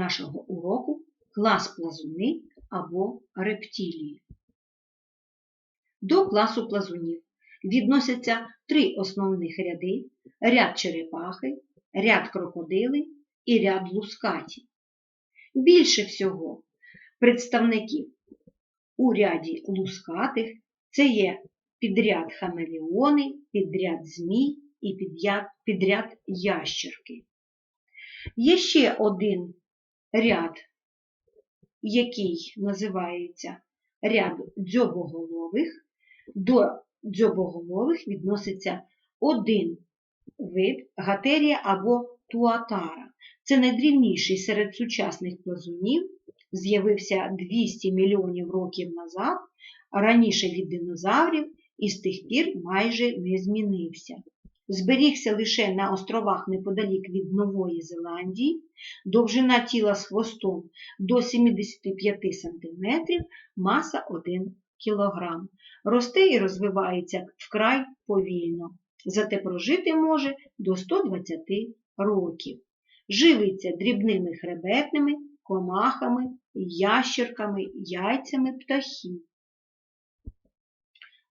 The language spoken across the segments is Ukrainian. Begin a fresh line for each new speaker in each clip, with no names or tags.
нашого уроку клас плазуни або рептилії. До класу плазунів відносяться три основних ряди: ряд черепахи, ряд крокодили і ряд лускаті. Більше всього представників у ряді лускатих це є підряд хамелеони, підряд змій і підряд, підряд ящерки. Є ще один ряд, який називається ряд дзьобоголових. До дзьобоголових відноситься один вид гатерія або туатара. Це найдрівніший серед сучасних плазунів, з'явився 200 мільйонів років назад, раніше від динозаврів і з тих пір майже не змінився. Зберігся лише на островах неподалік від Нової Зеландії, довжина тіла з хвостом до 75 см, маса 1 кг. Росте і розвивається вкрай повільно, зате прожити може до 120 років. Живиться дрібними хребетними, комахами, ящерками, яйцями птахів.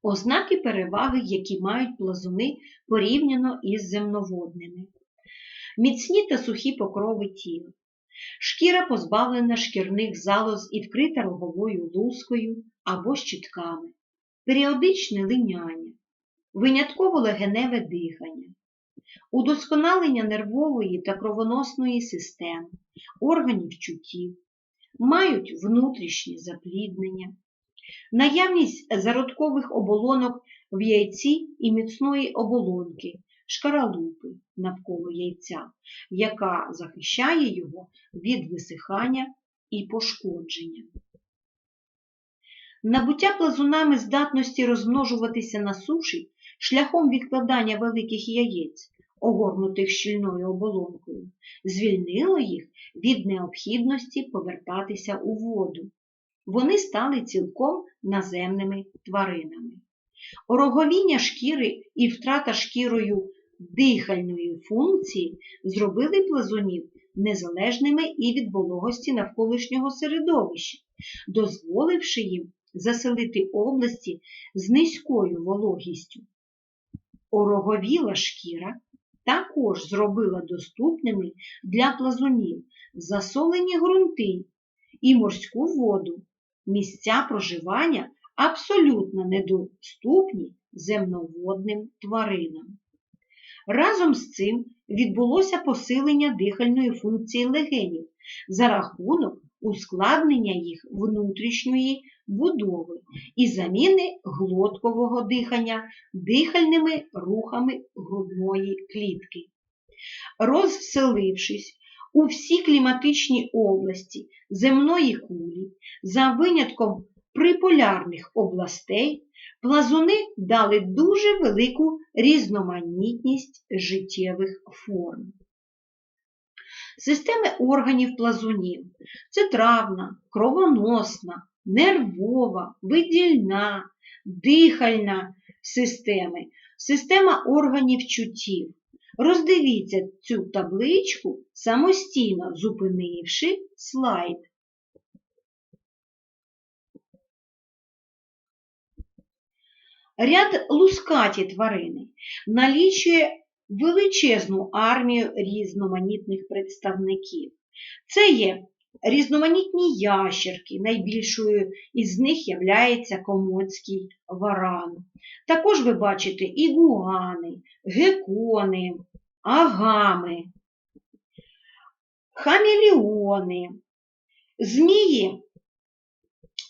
Ознаки переваги, які мають плазуни порівняно із земноводними. Міцні та сухі покрови тіла. Шкіра позбавлена шкірних залоз і вкрита роговою лускою або щитками, періодичне линяння, винятково легеневе дихання, удосконалення нервової та кровоносної системи, органів чуттів, мають внутрішнє запліднення, наявність зародкових оболонок в яйці і міцної оболонки, шкаралупи навколо яйця, яка захищає його від висихання і пошкодження. Набуття плазунами здатності розмножуватися на суші шляхом відкладання великих яєць, огорнутих щільною оболонкою, звільнило їх від необхідності повертатися у воду. Вони стали цілком наземними тваринами. Ороговіння шкіри і втрата шкірою дихальної функції зробили плазунів незалежними і від вологості навколишнього середовища, дозволивши їм заселити області з низькою вологістю. Ороговіла шкіра також зробила доступними для плазунів засолені ґрунти і морську воду, місця проживання абсолютно недоступні земноводним тваринам. Разом з цим відбулося посилення дихальної функції легенів за рахунок ускладнення їх внутрішньої будови і заміни глоткового дихання дихальними рухами грудної клітки. Розселившись у всі кліматичні області земної кулі, за винятком приполярних областей, плазуни дали дуже велику різноманітність життєвих форм. Системи органів плазунів це травна, кровоносна, нервова, видільна, дихальна системи, система органів чуттів. Роздивіться цю табличку самостійно зупинивши слайд. Ряд лускаті тварини налічує величезну армію різноманітних представників. Це є різноманітні ящерки, найбільшою із них являється комодський варан. Також ви бачите ігуани, гекони, агами, хамелеони, змії.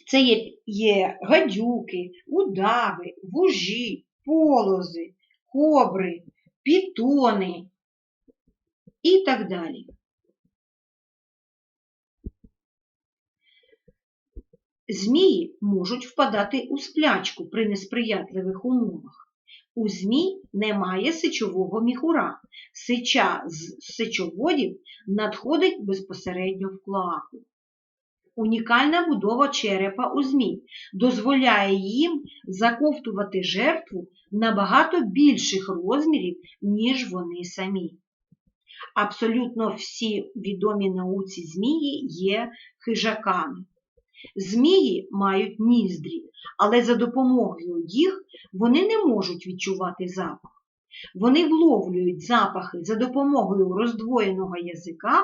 Це є, є гадюки, удави, вужі, полози, кобри, пітони і так далі. Змії можуть впадати у сплячку при несприятливих умовах. У змій немає сечового міхура. Сеча з сечоводів надходить безпосередньо в клоаку. Унікальна будова черепа у змій дозволяє їм заковтувати жертву набагато більших розмірів, ніж вони самі. абсолютно всі відомі науці змії є хижаками. Змії мають ніздрі, але за допомогою їх вони не можуть відчувати запах. Вони вловлюють запахи за допомогою роздвоєного язика,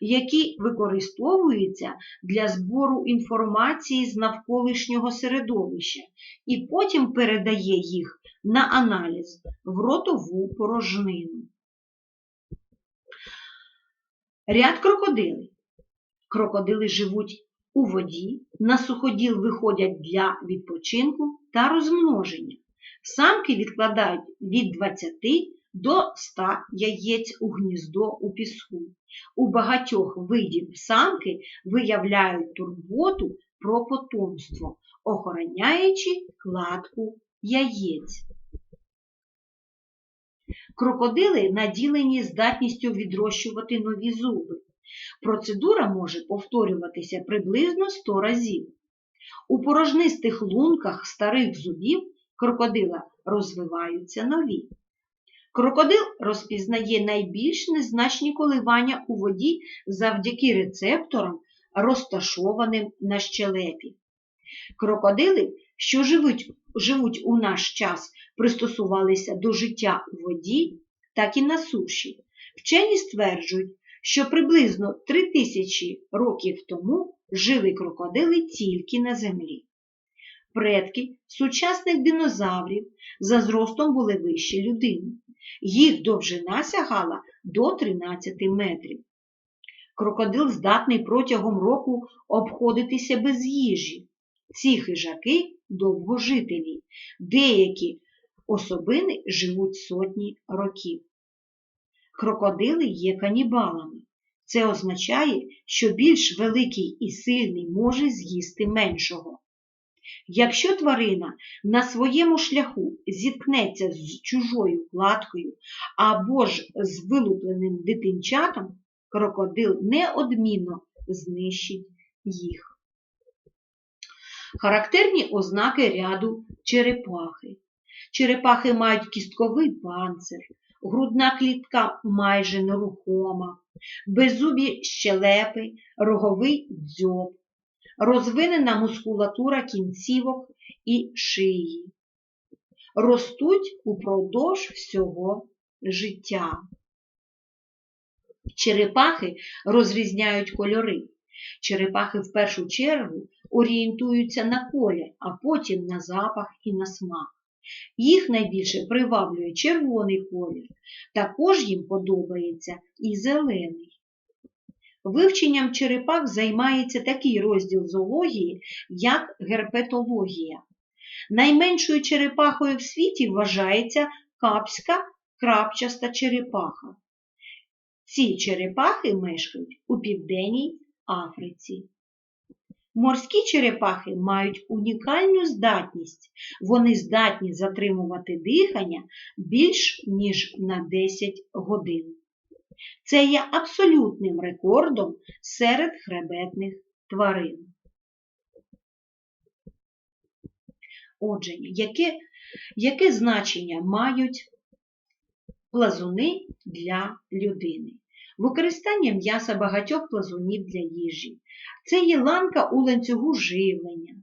який використовується для збору інформації з навколишнього середовища і потім передає їх на аналіз в ротову порожнину. Ряд крокодилів. Крокодили живуть у воді, на суходіл виходять для відпочинку та розмноження. Самки відкладають від 20 до 100 яєць у гніздо у піску. У багатьох видів самки виявляють турботу про потомство, охороняючи кладку яєць. Крокодили наділені здатністю відрощувати нові зуби. Процедура може повторюватися приблизно 100 разів. У порожнистих лунках старих зубів крокодила розвиваються нові. Крокодил розпізнає найбільш незначні коливання у воді завдяки рецепторам, розташованим на щелепі. Крокодили, що живуть, живуть у наш час, пристосувалися до життя у воді, так і на суші. Вчені стверджують, що приблизно 3000 років тому жили крокодили тільки на землі. Предки сучасних динозаврів за зростом були вищі людини. Їх довжина сягала до 13 метрів. Крокодил здатний протягом року обходитися без їжі. Ці хижаки довгожителі, деякі особини живуть сотні років. Крокодили є канібалами. Це означає, що більш великий і сильний може з'їсти меншого. Якщо тварина на своєму шляху зіткнеться з чужою кладкою або ж з вилупленим дитинчатом, крокодил неодмінно знищить їх. Характерні ознаки ряду черепахи. Черепахи мають кістковий панцир, грудна клітка майже нерухома, беззубі щелепи, роговий дзьоб, розвинена мускулатура кінцівок і шиї. Ростуть упродовж всього життя. Черепахи розрізняють кольори. Черепахи в першу чергу орієнтуються на колір, а потім на запах і на смак. Їх найбільше приваблює червоний колір, також їм подобається і зелений. Вивченням черепах займається такий розділ зоології, як герпетологія. Найменшою черепахою в світі вважається капська крапчаста черепаха. Ці черепахи мешкають у Південній Африці. Морські черепахи мають унікальну здатність. Вони здатні затримувати дихання більш ніж на 10 годин. Це є абсолютним рекордом серед хребетних тварин. Отже, яке, яке значення мають плазуни для людини? Використання м'яса багатьох плазунів для їжі. Це є ланка у ланцюгу живлення,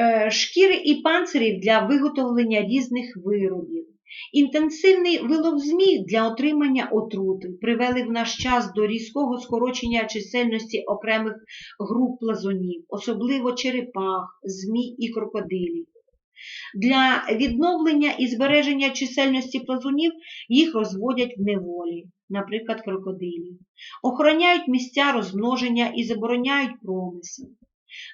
е, шкіри і панцирів для виготовлення різних виробів. Інтенсивний вилов змій для отримання отрути привели в наш час до різкого скорочення чисельності окремих груп плазунів, особливо черепах, змій і крокодилів. Для відновлення і збереження чисельності плазунів їх розводять в неволі, наприклад, крокодилів, охороняють місця розмноження і забороняють промисел.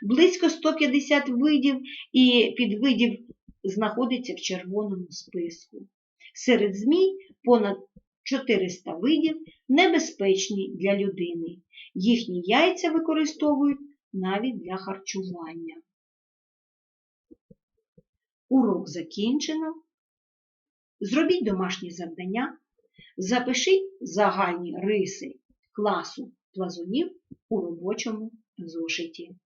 Близько 150 видів і підвидів знаходиться в червоному списку. Серед змій понад 400 видів небезпечні для людини. Їхні яйця використовують навіть для харчування. Урок закінчено. Зробіть домашні завдання. Запишіть загальні риси класу плазунів у робочому зошиті.